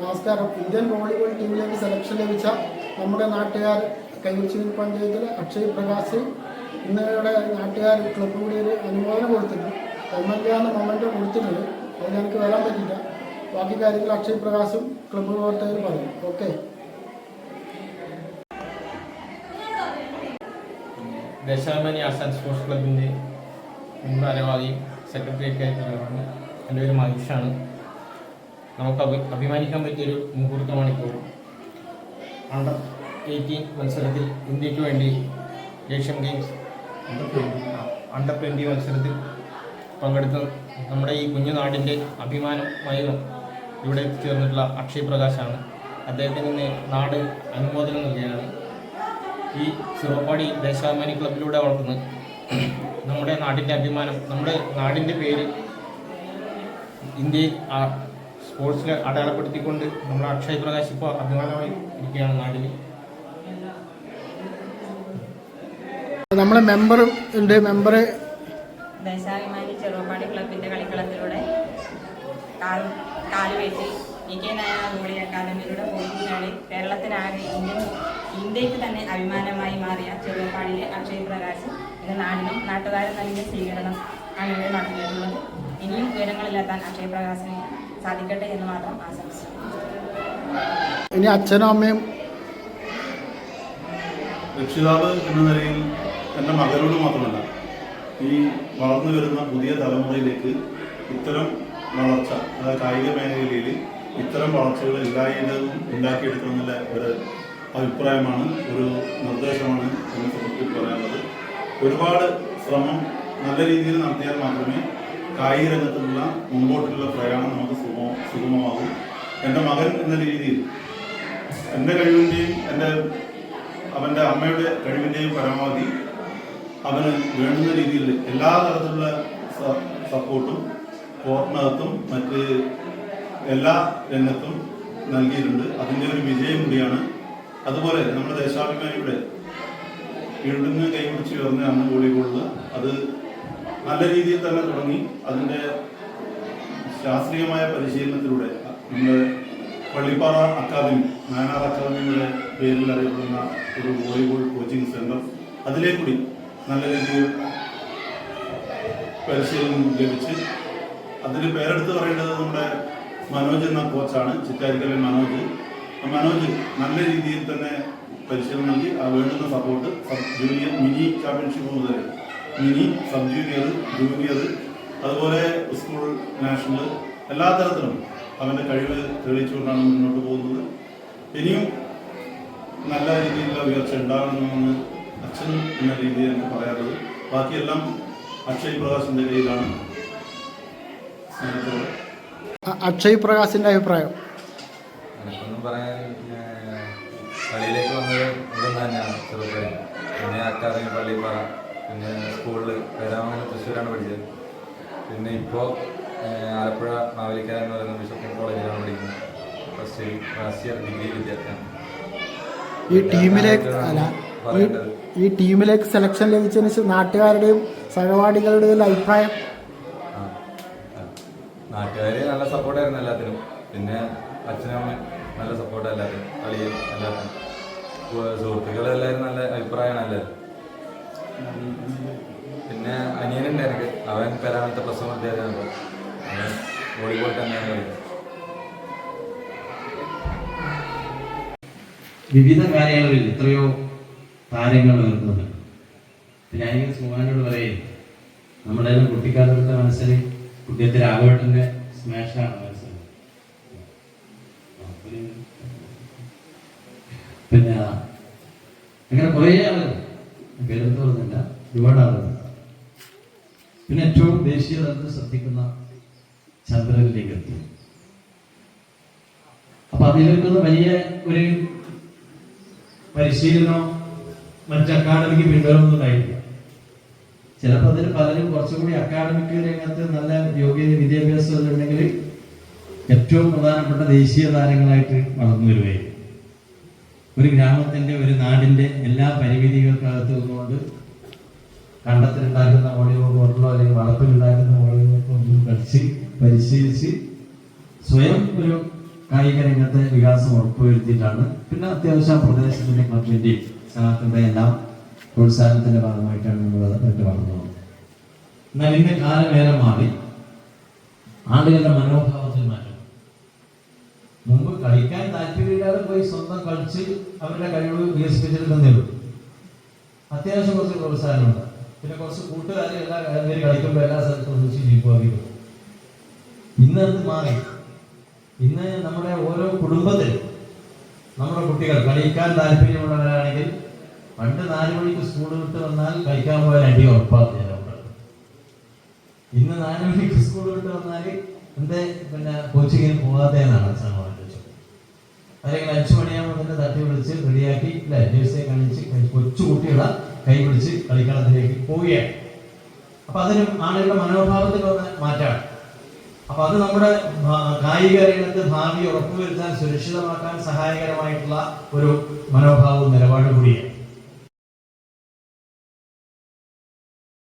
നമസ്കാരം. Indian volleyball ടീമിലേക്ക് selection ലഭിച്ച നമ്മുടെ നാട്ടുകാർ കൈവച്ചിൽ പഞ്ചായത്തിലെ അക്ഷയ് പ്രകാശ് ഇന്നലെ നാട്ടുകാർ ക്ലബ്ബ് കൂടി ഒരു അനുമോദനം കൊടുത്തിട്ടുണ്ട് എം എൽ എ എന്ന മൊമെന്റ് കൊടുത്തിട്ടുണ്ട്. അതിന് എനിക്ക് വരാൻ പറ്റില്ല ബാക്കി കാര്യങ്ങൾ അക്ഷയ് പ്രകാശും ക്ലബ്ബ് പ്രവർത്തകരും പറയും. ഓക്കെ ദേശാഭിമാനി ആസാൻ സ്പോർട്സ് ക്ലബിന്റെ മുൻ ഭാരവാഹിയും സെക്രട്ടറിയൊക്കെ ആയിട്ടുള്ളതാണ് എന്റെ പേര് മഹേഷാണ്. നമുക്ക് അഭി അഭിമാനിക്കാൻ പറ്റിയൊരു മുഹൂർത്തമാണ് ഇപ്പോൾ അണ്ടർ എയ്റ്റീൻ മത്സരത്തിൽ ഇന്ത്യയ്ക്ക് വേണ്ടി ഏഷ്യൻ ഗെയിംസ് അണ്ടർ ട്വന്റി മത്സരത്തിൽ പങ്കെടുത്ത നമ്മുടെ ഈ കുഞ്ഞു നാടിന്റെ അഭിമാനമായി ഇവിടെ ചേർന്നിട്ടുള്ള അക്ഷയ് പ്രകാശാണ്. അദ്ദേഹത്തിന് ഇന്ന് നാട് അനുമോദനം നൽകുകയാണ്. ഈ ചെറുപ്പാടി ദേശാഭിമാനി ക്ലബിലൂടെ വളർത്തുന്നത് നമ്മുടെ നാടിന്റെ അഭിമാനം നമ്മുടെ നാടിന്റെ പേര് ഇന്ത്യയിൽ സ്പോർട്സിൽ അടയാളപ്പെടുത്തിക്കൊണ്ട് നമ്മുടെ അക്ഷയ് പ്രകാശ് ഇപ്പോൾ അഭിമാനമായി ഇരിക്കുകയാണ് നാടിന്. നമ്മളെ മെമ്പറും ഉണ്ട് മെമ്പർ ദേശാഭിമാനി ചെറുപാടി ക്ലബിന്റെ കളിക്കളത്തിലൂടെ കാൽ കാലുവെട്ടി ഇ കെ നായർ ഗോളി അക്കാദമിയിലൂടെ പോയി നേടി കേരളത്തിനാകെ ഇന്ത്യൻ ഇന്ത്യയ്ക്ക് തന്നെ അഭിമാനമായി മാറിയ ചെറുപാടിയിലെ അക്ഷയ് പ്രകാശ് ഇന്ന് നാടിനും നാട്ടുകാരും നൽകിയ സ്വീകരണം ആണ് ഇവിടെ നടന്നിട്ടുള്ളത് ഇനിയും ഉയരങ്ങളിലെത്താൻ അക്ഷയ് പ്രകാശിന് സാധിക്കട്ടെ എന്ന് മാത്രം ആശംസിച്ചു ഇനി അച്ഛനും അമ്മയും രക്ഷിതാവ് എന്ന നിലയിൽ എന്റെ മകനോട് മാത്രമല്ല ഈ വളർന്നു വരുന്ന പുതിയ തലമുറയിലേക്ക് ഇത്തരം വളർച്ച അതായത് കായിക മേഖലയിൽ ഇത്തരം വളർച്ചകൾ എല്ലായിടവും ഉണ്ടാക്കിയെടുക്കണമെന്നുള്ള ഒരു അഭിപ്രായമാണ് ഒരു നിർദ്ദേശമാണ് എന്നെ സംബന്ധിച്ച് പറയാനുള്ളത്. ഒരുപാട് ശ്രമം നല്ല രീതിയിൽ നടത്തിയാൽ മാത്രമേ കായിക രംഗത്തുള്ള മുമ്പോട്ടുള്ള പ്രയാണം നമുക്ക് സുഗമ സുഗമമാകും. എന്റെ മകൻ എന്ന രീതിയിൽ എന്റെ കഴിവിന്റെയും എന്റെ അവന്റെ അമ്മയുടെ കഴിവിന്റെയും പരമാവധി അവന് വേണ്ടുന്ന രീതിയിൽ എല്ലാ തരത്തിലുള്ള സപ്പോർട്ടും കോർട്ടിനകത്തും മറ്റ് എല്ലാ രംഗത്തും നൽകിയിട്ടുണ്ട്. അതിന്റെ ഒരു വിജയം കൂടിയാണ്. അതുപോലെ നമ്മുടെ ദേശാഭിമാനിയുടെ വീണ്ടും കൈപിടിച്ച് ഉയർന്ന അന്ന് കൂടിയുള്ള അത് നല്ല രീതിയിൽ തന്നെ തുടങ്ങി. അതിന്റെ ശാസ്ത്രീയമായ പരിശീലനത്തിലൂടെ നമ്മുടെ പള്ളിപ്പാറ അക്കാദമി നാനാർ അക്കാദമിയുടെ പേരിൽ അറിയപ്പെടുന്ന ഒരു വോളിബോൾ കോച്ചിങ് സെന്റർ അതിലേക്കൂടി നല്ല രീതിയിൽ പരിശീലനം ലഭിച്ച് അതിന് പേരെടുത്ത് പറയേണ്ടത് നമ്മുടെ മനോജ് എന്ന കോച്ചാണ് ചിറ്റാരിക്കലിൽ മനോജ്. മനോജ് നല്ല രീതിയിൽ തന്നെ പരിശീലനം നൽകി ആ വേണ്ടുന്ന സപ്പോർട്ട് ജൂനിയർ മിനി ചാമ്പ്യൻഷിപ്പ് മുതൽ മിനി സബ് ജൂനിയർ ജൂനിയർ അതുപോലെ സ്കൂൾ നാഷണൽ എല്ലാ തരത്തിലും അവന്റെ കഴിവ് തെളിയിച്ചുകൊണ്ടാണ് മുന്നോട്ട് പോകുന്നത്. ഇനിയും നല്ല രീതിയിലുള്ള ഉയർച്ച ഉണ്ടാകണമെന്ന് അച്ഛൻ എന്ന രീതിയിൽ എനിക്ക് പറയാറുള്ളത്. ബാക്കിയെല്ലാം അക്ഷയ് പ്രകാശിന്റെ കയ്യിലാണ്. അക്ഷയ് പ്രകാശിന്റെ അഭിപ്രായം? എനിക്കൊന്നും പറയാൻ കളിയിലേക്ക് വന്നത് ഇവിടെ തന്നെയാണ് ചെറുപ്പത്തിൽ പിന്നെ അക്കാദമി പള്ളിപ്പാറ പിന്നെ സ്കൂളിൽ പേരാമംഗലം തൃശ്ശൂരാണ് പഠിച്ചത്. പിന്നെ ഇപ്പോൾ ആലപ്പുഴ മാവേലിക്കര എന്ന് പറയുന്ന ബിഷപ്പ് കോളേജിലാണ് പഠിക്കുന്നത്. ഫസ്റ്റ് ഫസ്റ്റ് ഇയർ ഡിഗ്രി വിദ്യാർത്ഥിയാണ്. ഈ ടീമിലേക്ക് അല്ല ഈ ടീമിലേക്ക് സെലക്ഷൻ ലഭിച്ചതിന് ശേഷം നാട്ടുകാരുടെയും സഹപാഠികളുടെയും അഭിപ്രായം. നാട്ടുകാർ നല്ല സപ്പോർട്ടായിരുന്നു എല്ലാത്തിനും. പിന്നെ അച്ഛനമ്മ നല്ല സപ്പോർട്ട് എല്ലാത്തിനും. കളിയും എല്ലാത്തിനും. സുഹൃത്തുക്കളെല്ലാവരും നല്ല അഭിപ്രായമാണ് എല്ലാവരും. പിന്നെ അനിയനുണ്ട് എനിക്ക് അവൻ പരാമത്തെ പ്ലസ് വൺ അവൻ വോളിബോൾ തന്നെയാണ് കളിക്കുന്നത് വിവിധ കാര്യങ്ങളിൽ എത്രയോ താരങ്ങൾ വരുന്നുണ്ട് പിന്നെ സുഹാനോട് സുമാനോട് പറയും നമ്മുടെ കുട്ടിക്കാലത്തെ മനസ്സിന് കുട്ടിയത്തെ രാഘവേട്ടന്റെ സ്മാഷാണ് മനസ്സിൽ. പിന്നെ അങ്ങനെ കുറേ ആളുകൾ പേരെടുത്ത് പറഞ്ഞില്ല ഒരുപാട് ആളുകൾ പിന്നെ ഏറ്റവും ദേശീയ തലത്തിൽ ശ്രദ്ധിക്കുന്ന ചന്ദ്രനിലേക്ക് എത്തി അപ്പൊ അതിലേക്കൊന്ന് വലിയ ഒരു പരിശീലനോ മറ്റ് അക്കാഡമിക് പിന്തുണയൊന്നും ഉണ്ടായില്ല ചിലപ്പോൾ അതിന് പലരും കുറച്ചുകൂടി അക്കാഡമിക് രംഗത്ത് നല്ല യോഗ്യത വിദ്യാഭ്യാസം ഉണ്ടെങ്കിൽ ഏറ്റവും പ്രധാനപ്പെട്ട ദേശീയ താരങ്ങളായിട്ട് വളർന്നു വരികയും ഒരു ഗ്രാമത്തിന്റെ ഒരു നാടിന്റെ എല്ലാ പരിമിതികൾക്കകത്ത് നിന്നുകൊണ്ട് കണ്ടത്തിലുണ്ടാക്കുന്ന ഓളിയോ കോർട്ടിലോ അല്ലെങ്കിൽ വളപ്പിലുണ്ടാക്കുന്ന ഓളിയോ കോർട്ടിലോ കളിച്ച് പരിശീലിച്ച് സ്വയം ഒരു കായിക രംഗത്തെ വികാസം ഉറപ്പുവരുത്തിയിട്ടാണ്. പിന്നെ അത്യാവശ്യം പ്രദേശത്തിന്റെ ക്ലബിന്റെയും സഹാക്കളുടെ എല്ലാം പ്രോത്സാഹനത്തിന്റെ ഭാഗമായിട്ടാണ് നമ്മൾ അത് വളർന്നത്. എന്നാൽ ഇന്ന് കാലമേറെ മാറി. ആളുകളുടെ മനോഭാവം മാറ്റം കളിക്കാൻ താല്പര്യമില്ലാതെ പോയി സ്വന്തം കളിച്ച് അവരുടെ കഴിവ് വികസിപ്പിച്ചെടുക്കുന്നേ ഉള്ളൂ അത്യാവശ്യം കുറച്ച് പ്രോത്സാഹനമുണ്ട്. പിന്നെ കുറച്ച് കൂട്ടുകാർ എല്ലാ കാര്യങ്ങളും കളിക്കുമ്പോൾ എല്ലാ സ്ഥലത്തും ജീവിക്കും ഇന്ന് അത് മാറി. ഇന്ന് നമ്മുടെ ഓരോ കുടുംബത്തിൽ നമ്മുടെ കുട്ടികൾ കളിക്കാൻ താല്പര്യമുള്ളവരാണെങ്കിൽ പണ്ട് നാല് മണിക്ക് സ്കൂൾ വിട്ട് വന്നാൽ കളിക്കാൻ പോയാൽ അടി ഉറപ്പാക്കില്ല ഇന്ന് നാല് മണിക്ക് സ്കൂൾ വിട്ട് വന്നാൽ എന്തേ പിന്നെ കോച്ചിങ്ങിന് പോകാതെ എന്നാണ് അച്ഛൻ ചോദിച്ചത് അല്ലെങ്കിൽ അഞ്ചു മണിയാകുമ്പോൾ തന്നെ തട്ടി വിളിച്ച് റെഡിയാക്കി ജേഴ്സിയെ കാണിച്ച് കൊച്ചു കുട്ടികളെ കൈ പിടിച്ച് കളിക്കളത്തിലേക്ക് പോവുകയാണ്. അപ്പൊ അതിന് ആളുകളുടെ മനോഭാവത്തിൽ വന്ന മാറ്റമാണ്. അപ്പൊ അത് നമ്മുടെ കായിക രംഗത്ത് ഭാവി ഉറപ്പുവരുത്താൻ സുരക്ഷിതമാക്കാൻ സഹായകരമായിട്ടുള്ള ഒരു മനോഭാവവും നിലപാടും കൂടിയാണ്.